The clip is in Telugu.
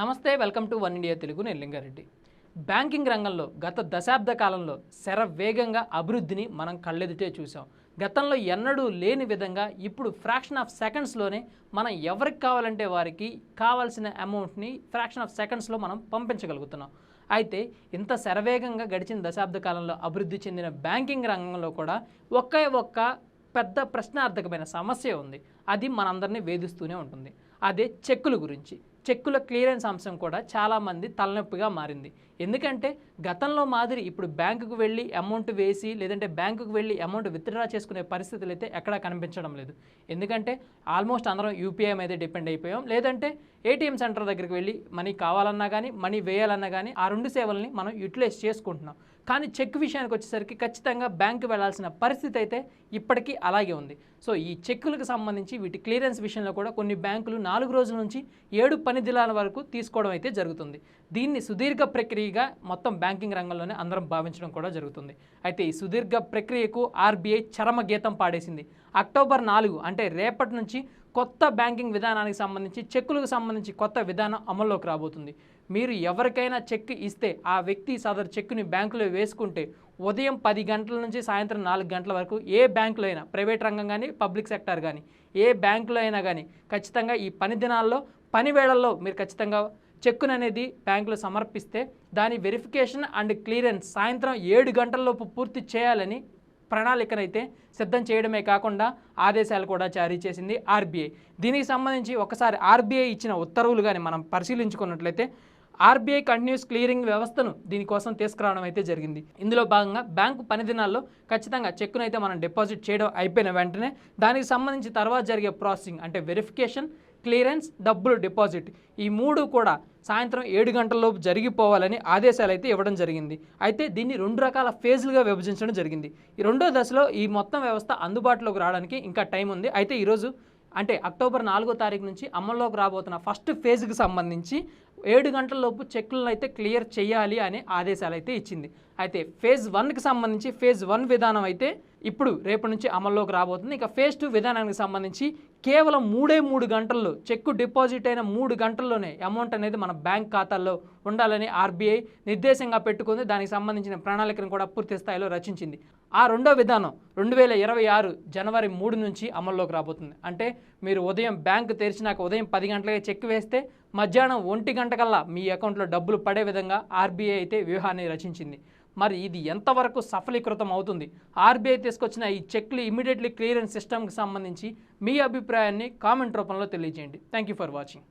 నమస్తే welcome to one India Telugu నేను లింగారెడ్డి. బ్యాంకింగ్ రంగంలో గత దశాబ్ద కాలంలో శర వేగంగా అభివృద్ధిని మనం కళ్ళెదుటే చూసాం గతంలో ఎన్నడూ లేని విధంగా ఇప్పుడు ఫ్రాక్షన్ ఆఫ్ సెకండ్స్లోనే మనం ఎవరికి కావాలంటే వారికి కావాల్సిన అమౌంట్ని ఫ్రాక్షన్ ఆఫ్ సెకండ్స్లో మనం పంపించగలుగుతున్నాం. అయితే ఇంత శరవేగంగా గడిచిన దశాబ్ద కాలంలో అభివృద్ధి చెందిన బ్యాంకింగ్ రంగంలో కూడా ఒకే ఒక్క పెద్ద ప్రశ్నార్థకమైన సమస్య ఉంది. అది మనందరినీ వేధిస్తూనే ఉంటుంది. అదే చెక్కుల గురించి. చెక్కుల క్లియరెన్స్ అంశం కూడా చాలామంది తలనొప్పిగా మారింది. ఎందుకంటే గతంలో మాదిరి ఇప్పుడు బ్యాంకుకు వెళ్ళి అమౌంట్ వేసి లేదంటే బ్యాంకుకు వెళ్ళి అమౌంట్ విత్డ్రా చేసుకునే పరిస్థితులు అయితే ఎక్కడా కనిపించడం లేదు. ఎందుకంటే ఆల్మోస్ట్ అందరం యూపీఐ మీద డిపెండ్ అయిపోయాం. లేదంటే ఏటీఎం సెంటర్ దగ్గరికి వెళ్ళి మనీ కావాలన్నా కానీ మనీ వేయాలన్నా కానీ ఆ రెండు సేవల్ని మనం యూటిలైజ్ చేసుకుంటున్నాం. కానీ చెక్ విషయానికి వచ్చేసరికి ఖచ్చితంగా బ్యాంకు వెళ్ళాల్సిన పరిస్థితి అయితే ఇప్పటికీ అలాగే ఉంది. సో ఈ చెక్కులకు సంబంధించి వీటి క్లియరెన్స్ విషయంలో కూడా కొన్ని బ్యాంకులు నాలుగు రోజుల నుంచి ఏడు పని దినాల వరకు తీసుకోవడం అయితే జరుగుతుంది. దీన్ని సుదీర్ఘ ప్రక్రియగా మొత్తం బ్యాంకింగ్ రంగంలోనే అందరం భావించడం కూడా జరుగుతుంది. అయితే ఈ సుదీర్ఘ ప్రక్రియకు ఆర్బీఐ చరమ గీతం పాడేసింది. అక్టోబర్ నాలుగు అంటే రేపటి నుంచి కొత్త బ్యాంకింగ్ విధానానికి సంబంధించి చెక్కులకు సంబంధించి కొత్త విధానం అమల్లోకి రాబోతుంది. మీరు ఎవరికైనా చెక్ ఇస్తే ఆ వ్యక్తి సదరు చెక్కుని బ్యాంకులో వేసుకుంటే ఉదయం పది గంటల నుంచి సాయంత్రం నాలుగు గంటల వరకు ఏ బ్యాంకులో అయినా ప్రైవేట్ రంగం కానీ పబ్లిక్ సెక్టర్ కానీ ఏ బ్యాంకులో అయినా కానీ ఖచ్చితంగా ఈ పని దినాల్లో పని వేళల్లో మీరు ఖచ్చితంగా చెక్కును అనేది బ్యాంకులో సమర్పిస్తే దాని వెరిఫికేషన్ అండ్ క్లియరెన్స్ సాయంత్రం ఏడు గంటలలోపు పూర్తి చేయాలని ప్రణాళికనైతే సిద్ధం చేయడమే కాకుండా ఆదేశాలు కూడా జారీ చేసింది ఆర్బీఐ. దీనికి సంబంధించి ఒకసారి ఆర్బీఐ ఇచ్చిన ఉత్తర్వులు కానీ మనం పరిశీలించుకున్నట్లయితే ఆర్బీఐ కంటిన్యూస్ క్లియరింగ్ వ్యవస్థను దీనికోసం తీసుకురావడం అయితే జరిగింది. ఇందులో భాగంగా బ్యాంకు పని దినాల్లో ఖచ్చితంగా చెక్కును అయితే మనం డిపాజిట్ చేయడం అయిపోయిన వెంటనే దానికి సంబంధించి తర్వాత జరిగే ప్రాసెసింగ్ అంటే వెరిఫికేషన్ క్లియరెన్స్ డబ్బులు డిపాజిట్. ఈ మూడు కూడా సాయంత్రం ఏడు గంటలలోపు జరిగిపోవాలని ఆదేశాలు అయితే ఇవ్వడం జరిగింది. అయితే దీన్ని రెండు రకాల ఫేజ్లుగా విభజించడం జరిగింది. ఈ రెండో దశలో ఈ మొత్తం వ్యవస్థ అందుబాటులోకి రావడానికి ఇంకా టైం ఉంది. అయితే ఈరోజు అంటే అక్టోబర్ నాలుగో తారీఖు నుంచి అమల్లోకి రాబోతున్న ఫస్ట్ ఫేజ్కి సంబంధించి ఏడు గంటల లోపు అయితే క్లియర్ చేయాలి అనే ఆదేశాలు అయితే ఇచ్చింది. అయితే ఫేజ్ వన్కి సంబంధించి ఫేజ్ వన్ విధానం అయితే ఇప్పుడు రేపటి నుంచి అమల్లోకి రాబోతుంది. ఇక ఫేజ్ టూ విధానానికి సంబంధించి కేవలం మూడే మూడు గంటల్లో చెక్కు డిపాజిట్ అయిన మూడు గంటల్లోనే అమౌంట్ అనేది మన బ్యాంక్ ఖాతాల్లో ఉండాలని ఆర్బీఐ నిర్దేశంగా పెట్టుకుంది. దానికి సంబంధించిన ప్రణాళికను కూడా పూర్తి స్థాయిలో రచించింది. ఆ రెండో విధానం రెండు వేల ఇరవై ఆరు జనవరి మూడు నుంచి అమల్లోకి రాబోతుంది. అంటే మీరు ఉదయం బ్యాంకు తెరిచినాక ఉదయం పది గంటలకే చెక్ వేస్తే మధ్యాహ్నం ఒంటి గంటకల్లా మీ అకౌంట్లో డబ్బులు పడే విధంగా ఆర్బీఐ అయితే వ్యూహాన్ని రచించింది. మరి ఇది ఎంతవరకు సఫలీకృతం అవుతుంది? ఆర్బీఐ తీసుకొచ్చిన ఈ చెక్లు ఇమీడియట్లీ క్లియరెన్స్ సిస్టమ్కి సంబంధించి మీ అభిప్రాయాన్ని కామెంట్ రూపంలో తెలియజేయండి. Thank you for watching.